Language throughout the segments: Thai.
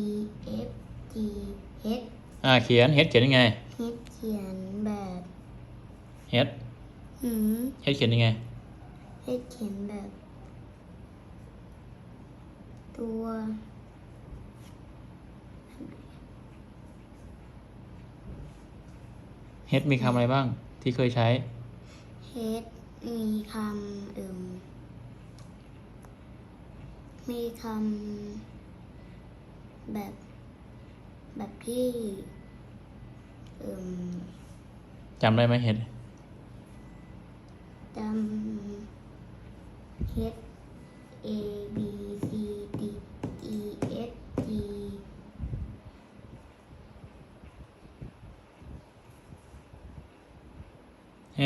E F G H อ่าเขียน H เขียนยังไง H เขียนแบบ H หืม H เขียนยังไง H เขียนแบบ ตัว H มีคำอะไรบ้าง ที่เคยใช้ H มีคำเอิ่มมีคำ แบบ แบบที่เอิ่มจำได้ไหม H จำ H A B C D E F G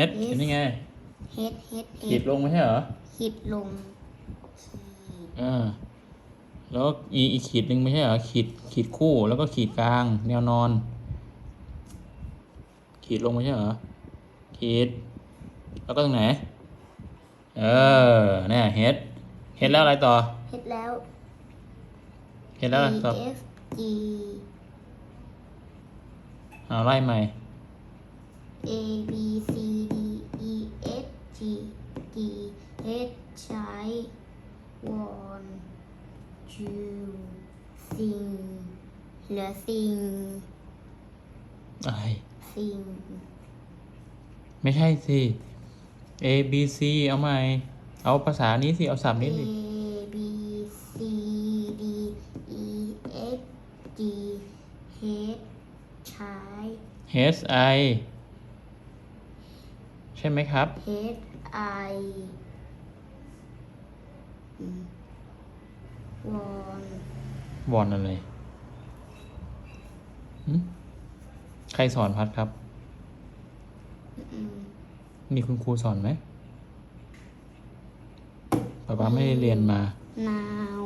H เขียนยังไง H H ขีดลงไม่ใช่เหรอขีดลงขีดอ่า แล้วอีอีกขีดหนึ่งไม่ใช่เหรอขีดขีดคู่แล้วก็ขีดกลาง แนวนอน ขีดลงไม่ใช่เหรอขีด แล้วก็ตรงไหน เออเนี่ย H H แล้วอะไรต่อ H แล้ว H แล้วอะไร E ต่อ F G เอาไล่ใหม่ A B C D E F G D H ใช้วอน จูซิงเหลือซิงอะไร ซิงไม่ใช่สิ A B C เอาใหม่ เอาภาษานี้สิ เอาศัพท์ A นี้สิ B C D E F G H ใช้ H I ใช่ไหมครับ H I อืม วอนวอนอะไรหึใครสอนพัดครับอืมมีคุณครูสอนไหมป๊าป๊าไม่ได้เรียนมานาว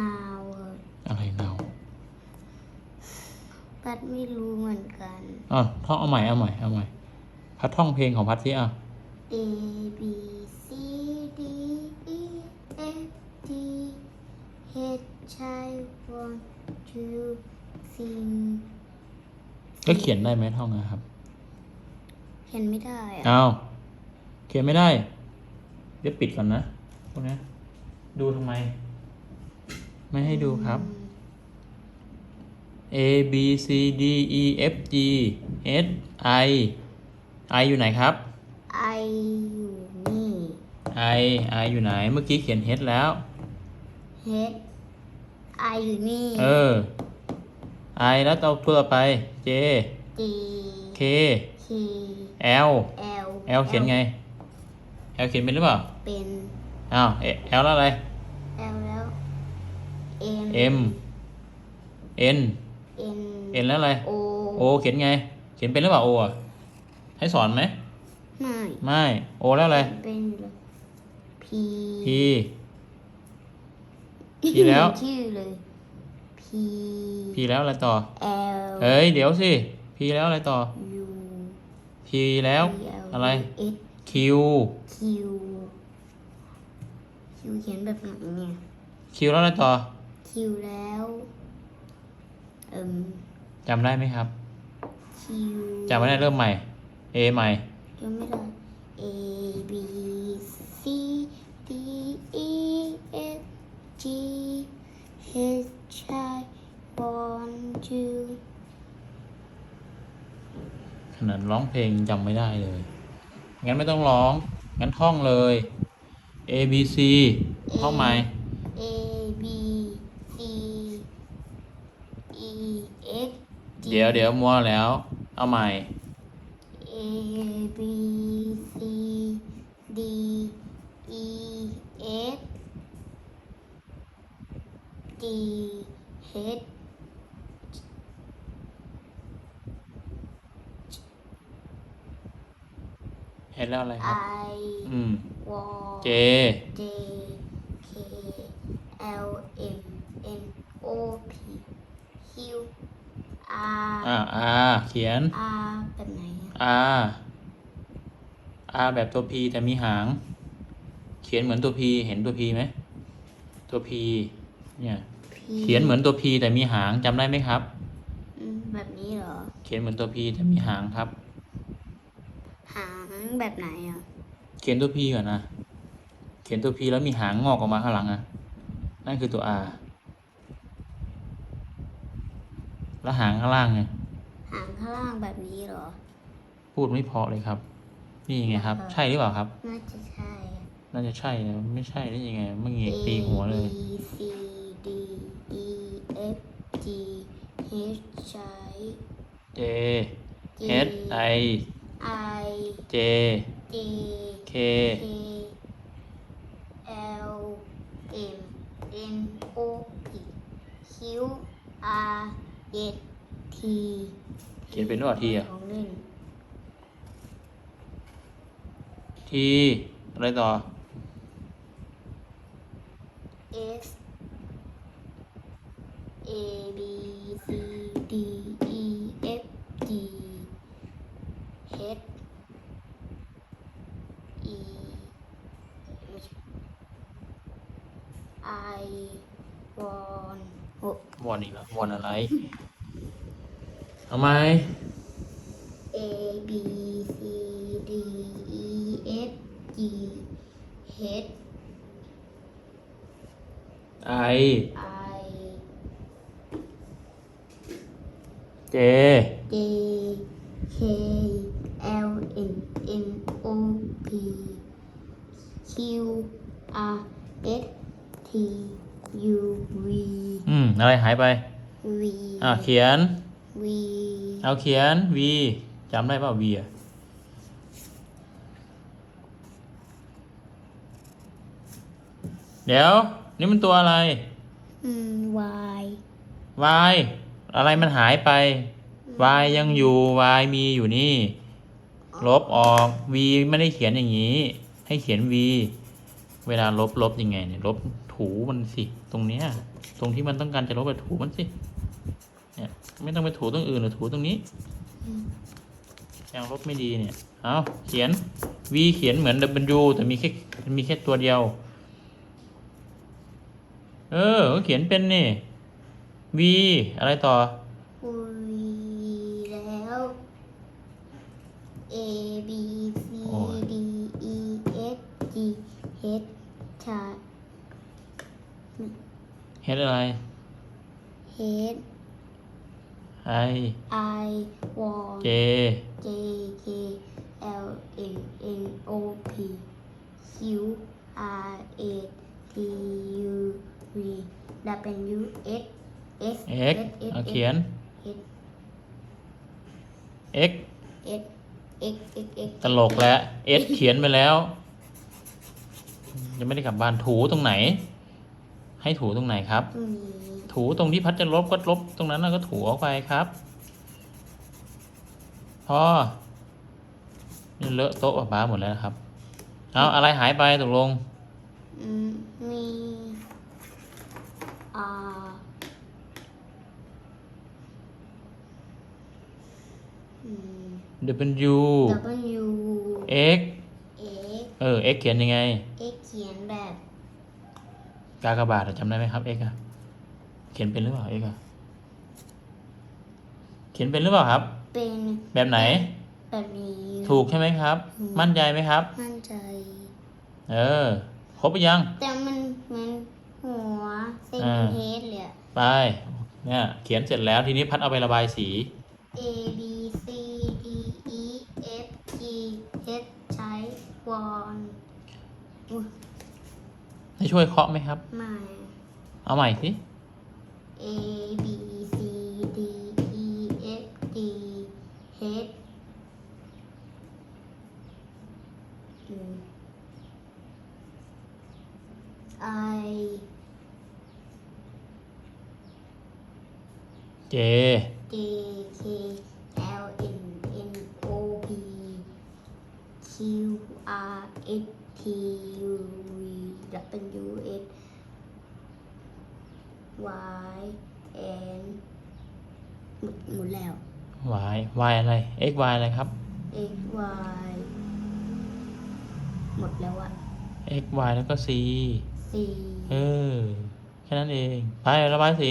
นาวเอออะไรเนาปัดไม่รู้เหมือนกันอะท่องเอาใหม่เอาใหม่เอาใหม่ พัดท่องเพลงของพัดสิอะ A B C D E F G H I want to sing ก็เขียนได้ไหมท่องอะครับเห็นไม่ได้อะเอาเขียนไม่ได้ เดี๋ยวปิดก่อนนะพวกนี้ดูทำไม ไม่ให้ดูครับ A B C D E F G H I I อยู่ไหนครับไออยู่นี่ I I อยู่ไหน เมื่อกี้เขียน H แล้ว H I อยู่นี่เออ I แล้วตัวตัวต่อไป J D K K L L L เขียนไง L เขียนเป็นหรือเปล่าเป็น อ้าว L แล้วอะไร L แล้ว N M N N N แล้วอะไร O O เขียนไง เขียนเป็นหรือเปล่า O อะให้สอนไหมไม่ไม่ O แล้วอะไร เป็นเลย P P P แล้ว ชื่อเลย P P แล้วอะไรต่อ L เฮ้ยเดี๋ยวสิ P แล้วอะไรต่อ U P แล้ว P L อะไร S Q Q Q เขียนแบบไหนเนี่ย Q แล้วอะไรต่อ Q แล้วเอิ่ม จำได้ไหมครับ Q จำไม่ได้เริ่มใหม่ A ใหม่ จำไม่ได้ A B C D E F G H I one two ขนาดร้องเพลงจำไม่ได้เลย งั้นไม่ต้องร้อง งั้นท่องเลย A B C ท่องใหม่ A B C E F G เดี๋ยวเดี๋ยวมัวแล้ว เอาใหม่ A B C D E F G H เห็นแล้วอะไรครับ I อืม W J J K L M N O P Q R อ่า R เขียน R แบบไหนอะ R R แบบตัว P แต่มีหาง เขียนเหมือนตัว P เห็นตัว P ไหมตัว P เนี่ย P เขียนเหมือนตัว P แต่มีหางจำได้ไหมครับ อืมแบบนี้เหรอ เขียนเหมือนตัว P แต่มีหางครับ หางแบบไหนอะ เขียนตัว P ก่อนนะ เขียนตัว P แล้วมีหางงอกออกมาข้างหลังอะนั่นคือตัว R แล้วหางข้างล่างไง หางข้างล่างแบบนี้เหรอ พูดไม่เพอเลยครับ นี่ไงครับ ใช่หรือเปล่าครับ น่าจะใช่อะน่าจะใช่นะไม่ใช่ได้ยังไงเมื่อกี้ตีหัวเลย A B C D E F G H I J J H I I J J K K L M N O P Q R S T เขียนเป็นหรือเปล่า T อะของเล่น T อะไรต่อ S A B C D E F G H E ไม่ใช่ I วอนโอ้วอนอีกแล้ววอนอะไร เอาไหม A B C D E F G H I I J J K L N N O P Q R S T U V อืม อะไรหายไป V อ่าเขียน V เอาเขียน V จำได้เปล่า V อะ เดี๋ยว นี่มันตัวอะไร อืม Y Y อะไรมันหายไป Y ยังอยู่ Y มีอยู่นี่ ลบออก V ไม่ได้เขียนอย่างนี้ ให้เขียน V เวลาลบลบยังไงเนี่ยลบถูมันสิตรงเนี้ยตรงที่มันต้องการจะลบไปถูมันสิเนี่ยไม่ต้องไปถูตรงอื่นหรือถูตรงนี้ยังลบไม่ดีเนี่ยเอาเขียน V เขียนเหมือน W แต่มีแค่มีแค่ตัวเดียว เออเขียนเป็นนี่ V อะไรต่อ V แล้ว A B C โอ้ย D E F G H ชา H อะไร H I I วอน J J K L M N O P Q R A T U V W X S X เอาเขียน S X S X X X ตลกแล้ว S เขียนไปแล้ว ยังไม่ได้กลับบ้านถูตรงไหน ให้ถูตรงไหนครับ ตรงนี้ถูตรงที่พัดจะลบก็ลบตรงนั้นแล้วก็ถูออกไปครับ พอนี่เลอะโต๊ะป้าหมดแล้วนะครับ เอาอะไรหายไปตกลงอืมมี R อืม W W X X เออ X เขียนยังไง X เขียนแบบกากบาทอะจำได้ไหมครับ X อะเขียนเป็นหรือเปล่า X อะเขียนเป็นหรือเปล่าครับ เป็นแบบไหน แบบนี้ ถูกใช่ไหมครับอืมมั่นใจไหมครับ มั่นใจ เออ ครบหรือยัง แต่มันเหมือนหัวเซนอ่าเฮดเลยอะไป เนี่ย เขียนเสร็จแล้วทีนี้พัดเอาไประบายสี A B C D E F G H ใช้ว อนอุ๊ยให้ช่วยเคาะไหมครับ ไม่ เอาใหม่สิ A B C D E F G H อืม I J J K L N N O P Q R S T U V W X Y N หมดหมดแล้ว Y Y อะไร X Y อะไรครับ X Y หมดแล้วอะ X Y แล้วก็ C C เออโอเคนั้นเอง ไประบายสี